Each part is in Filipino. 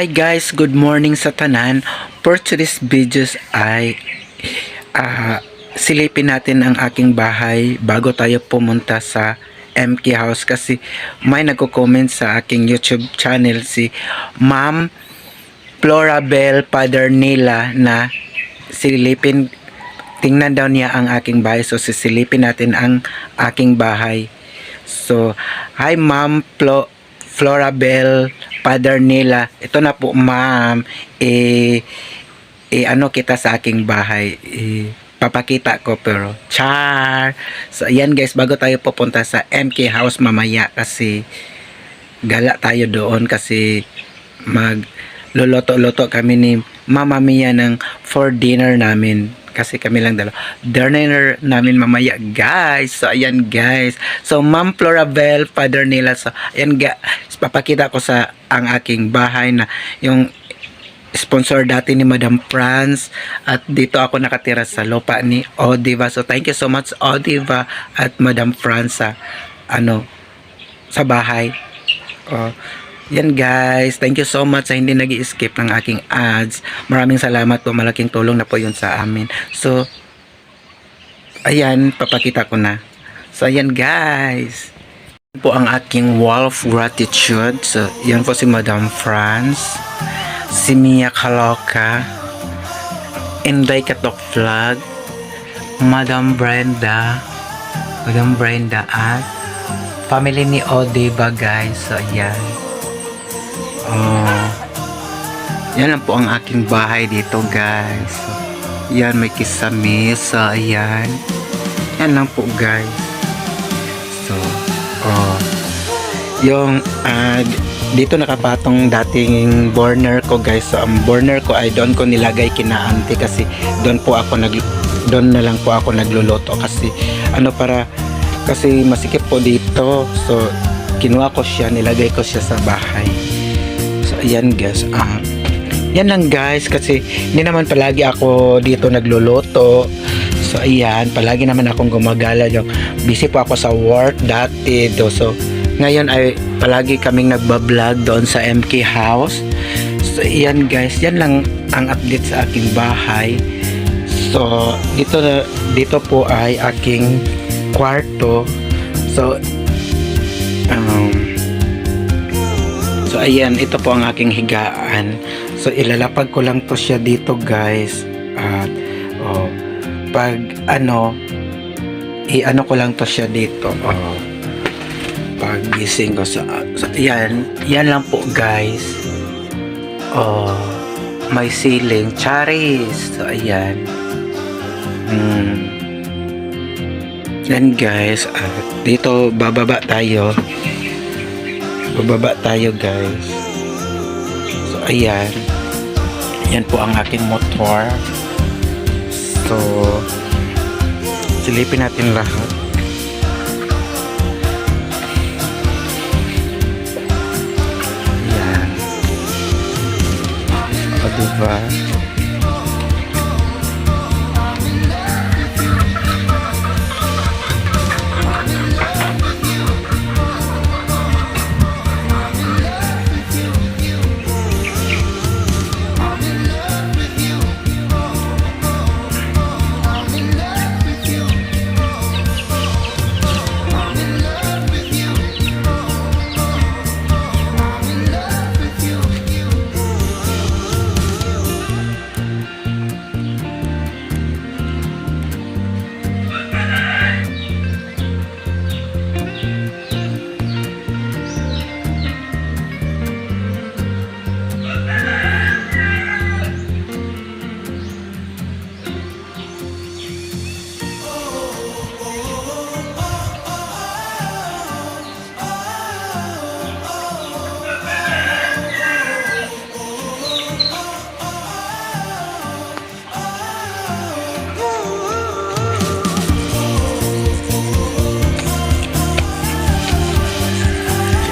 Hi guys, good morning sa tanan. For today's videos ay ah, silipin natin ang aking bahay bago tayo pumunta sa MK House kasi may nagko-comment sa aking YouTube channel si Ma'am Florabel Padernila na silipin tingnan daw niya ang aking bahay. So sisilipin natin ang aking bahay. So hi ma'am Flo Florabel Padernila ito na po ma'am eh, eh ano kita sa aking bahay eh, papakita ko pero char. So ayan guys bago tayo pupunta sa MK house mamaya kasi gala tayo doon kasi mag luluto-luto kami ni Mama Mia ng for dinner namin kasi kami lang dalawa. Dinner namin mamaya, guys. So, ayan, guys. So, Ma'am Florabel, Father nila. So, ayan, guys. Papakita ko sa ang aking bahay na yung sponsor dati ni Madam Franz at dito ako nakatira sa lupa ni Odiva. So, thank you so much, Odiva at Madam Franz sa ano, sa bahay. Oh, yan guys, thank you so much sa hindi nag skip ng aking ads. Maraming salamat po, malaking tulong na po yun sa amin. So, ayan, papakita ko na. So, ayan guys. Yan po ang aking wall of gratitude. So, yan po si Madam Franz, si Mia Kaloka, Inday Katok Vlog, Madam Brenda, Madam Brenda at family ni Odeba guys. So, ayan. Oh. Yan lang po ang aking bahay dito, guys. Yan, may kisamis. So, ayan. Yan lang po, guys. So, oh. Yung, ah, dito nakapatong dating burner ko, guys. So, ang burner ko ay doon ko nilagay kina auntie kasi doon po ako nag doon na lang po ako nagluluto kasi ano para kasi masikip po dito. So, kinuha ko siya, nilagay ko siya sa bahay. So, ayan guys. Ah, yan lang guys kasi hindi naman palagi ako dito nagluluto. So, ayan. Palagi naman akong gumagala. Yung, busy po ako sa work dati. Do. So, ngayon ay palagi kaming nagbablog doon sa MK House. So, ayan guys. Yan lang ang update sa aking bahay. So, dito, dito po ay aking kwarto. So, um, So ayan, ito po ang aking higaan. So ilalapag ko lang to siya dito guys. At oh, pag ano i-ano ko lang to siya dito. Oh, pag gising ko sa so, yan, yan lang po guys. Oh, may ceiling, charis. So ayan. Hmm. Yan guys, at dito bababa tayo bababa tayo guys. So ayan. Yan po ang aking motor. So silipin natin lahat. Yan o diba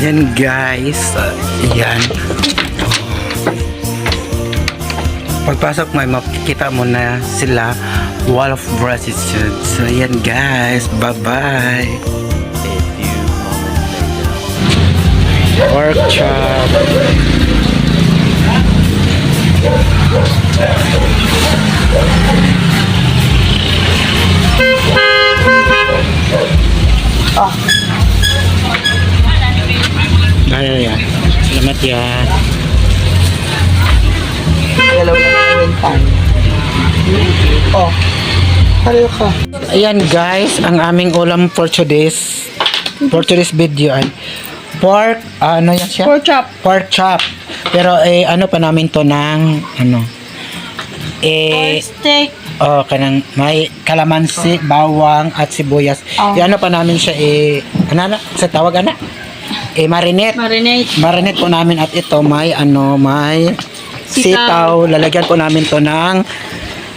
Ayan guys. Uh, ayan. Pagpasok mo, makikita mo na sila Wall of Gratitude. So ayan guys. Bye-bye. A few Pork. Ay, ay, Salamat yan. Dalaw na tayo. Oh. Hello ka. Ayan guys, ang aming ulam for today's for today's video ay pork, ah, ano yan siya? Pork chop. Pork chop. Pero eh, ano pa namin to ng, ano, eh, steak. oh, kanang may kalamansi, bawang, at sibuyas. Oh. Eh, ano pa namin siya, eh, ano na, sa tawag, ana? Eh, marinate. Marinate. Marinate po namin at ito may ano, may sitaw. Sitaw. Lalagyan po namin to ng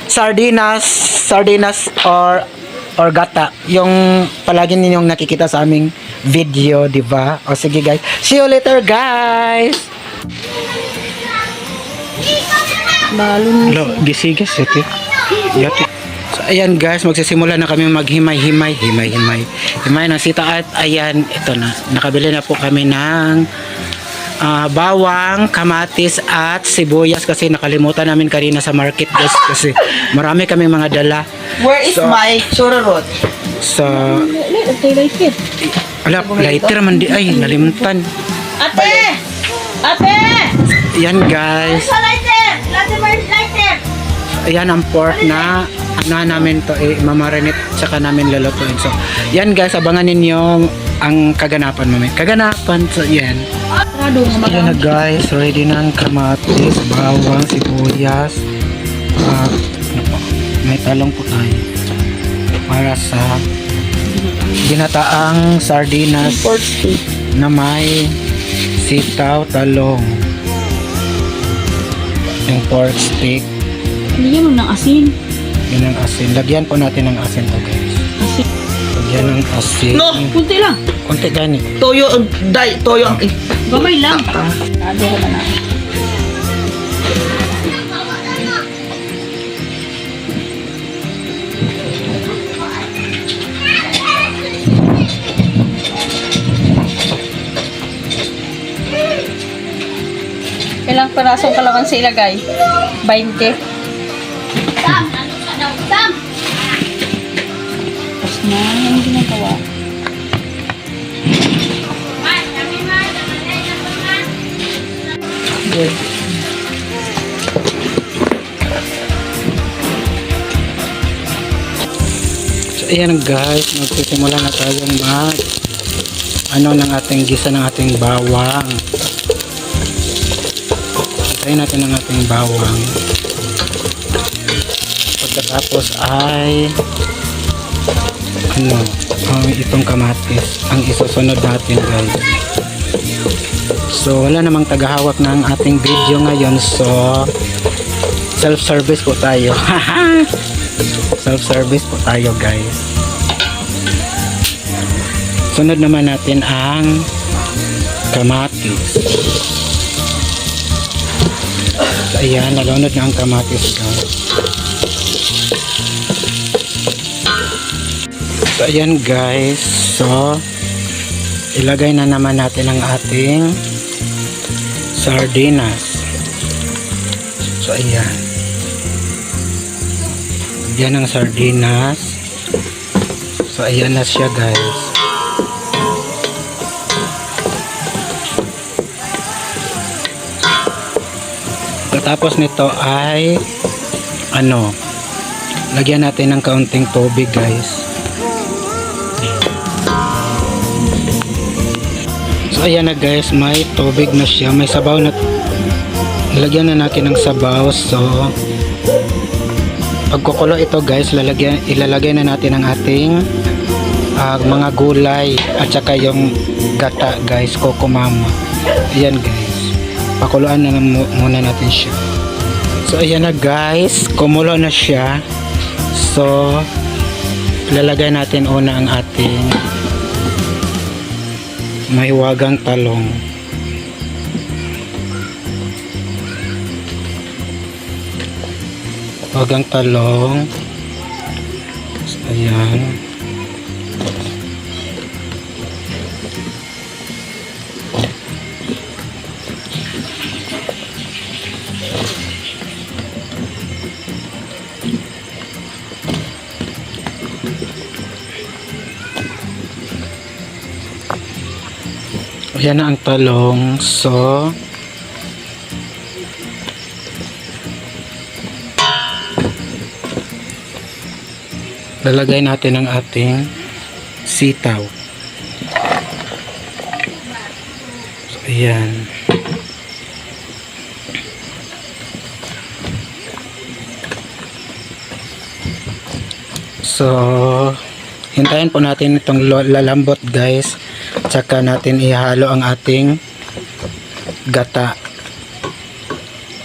sardinas, sardinas or or gata. Yung palagi ninyong nakikita sa aming video, di ba? O sige guys. See you later guys. Balon. Lo, gisigas yati. Yati. So ayan guys, magsisimula na kami maghimay-himay, himay-himay. Himay ng sita at ayan, ito na. Nakabili na po kami ng ah, bawang, kamatis at sibuyas kasi nakalimutan namin kanina sa market guys kasi marami kaming mga dala. Where is So- my churros? So, Ate! ala, lighter man di ay, nalimutan. Ate! Ate! Yan guys. Ayan ang pork na ano namin to eh, mamarinate saka namin lulutuin. So, yan guys, abangan ninyo ang kaganapan mamaya. Kaganapan, so yan. Ayan na guys, ready na ang kamatis, bawang, sibuyas. Ah, ano po, may talong po tayo. Para sa ginataang sardinas na may sitaw, talong. Yung pork steak, Hindi mo ng asin. Yun ang asin. Lagyan po natin ng asin to guys. Asin. Lagyan ng asin. No! Kunti lang. Konti gani. Toyo, dai, toyo ang... Gamay lang. Sarado ko na na. Ilang parasong kalamansi ilagay? 20. Na, yung ginagawa. Good. So ayan guys, magsisimula na tayong mag ano ng ating gisa ng ating bawang. Tayo natin ang ating bawang. Pagkatapos ay ano, ang itong kamatis ang isusunod natin guys. So wala namang tagahawak ng ating video ngayon so self-service po tayo. self-service po tayo guys sunod naman natin ang kamatis so ayan nalunod na ang kamatis guys so ayan guys so ilagay na naman natin ang ating sardinas so ayan yan ang sardinas. So, ayan na siya guys. Tapos nito ay ano, lagyan natin ng kaunting tubig guys. Ayan na guys, may tubig na siya. May sabaw na lagyan na natin ng sabaw. So, pagkukulo ito guys lalagyan, ilalagay na natin ang ating ah, mga gulay at saka yung gata guys coco mama ayan guys. Pakuluan na muna natin siya. So ayan na guys. Kumulo na siya. So lalagay natin una ang ating mahiwagang talong Wagang talong. Ayan. Ayan na ang talong. So, lalagay natin ang ating sitaw. So, ayan. So, hintayin po natin itong lalambot guys. Tsaka natin ihalo ang ating gata.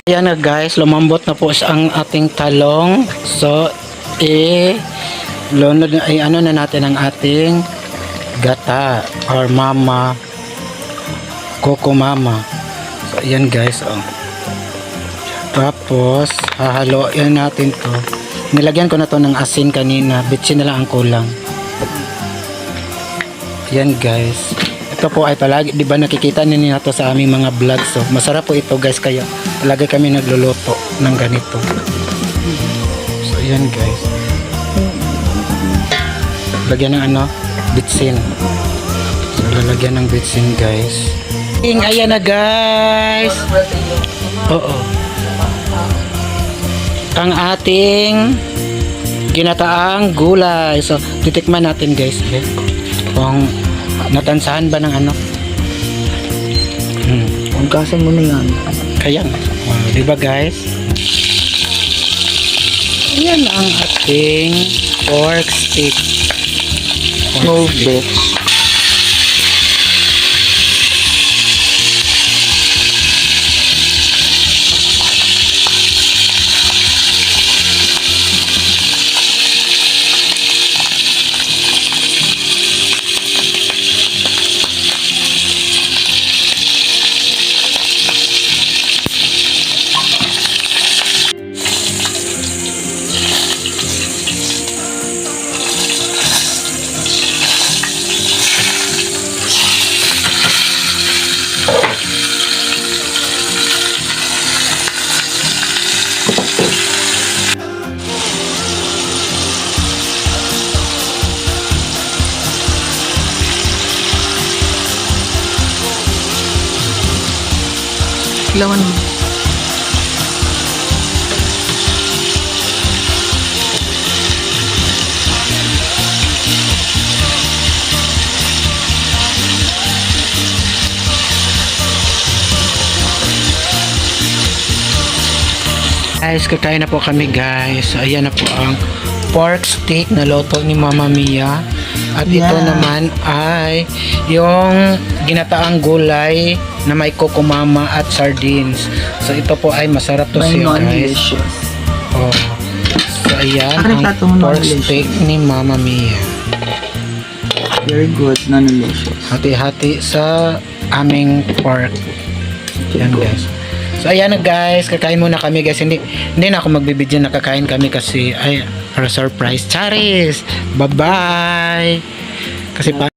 Ayan na guys, lumambot na po ang ating talong. So, eh, lunod na, ano na natin ang ating gata or mama, coco mama. So, ayan guys, oh. Tapos, hahaloin natin to. Nilagyan ko na to ng asin kanina. Bitsin na lang ang kulang. Yan guys. Ito po ay palagi, di ba nakikita ninyo na to sa aming mga vlog. So, masarap po ito guys. Kaya palagi kami nagluluto ng ganito. So, yan guys. Lagyan ng ano? Bitsin. So, lalagyan ng bitsin guys. Ing, ayan na guys. Oo ang ating ginataang gulay. So, titikman natin guys. Eh. Kung natansahan ba ng ano. Hmm. Hugasan mo na yan. Kaya nga. Oh, di ba guys? Yan ang ating pork stick. No bitch. Lawan mo. Guys, kakain na po kami guys. So, ayan na po ang pork steak na loto ni Mama Mia. At ito Yeah. naman ay yung ginataang gulay na may kokomama at sardines. So ito po ay masarap to siya guys. Oh. So ayan Akin ang pork steak ni Mama Mia. Very good, non-delicious. Hati-hati sa aming pork. Yan guys. So ayan na guys, kakain muna kami guys. Hindi hindi na ako magbibideo na kakain kami kasi ay para surprise. Charis. Bye-bye. Kasi pa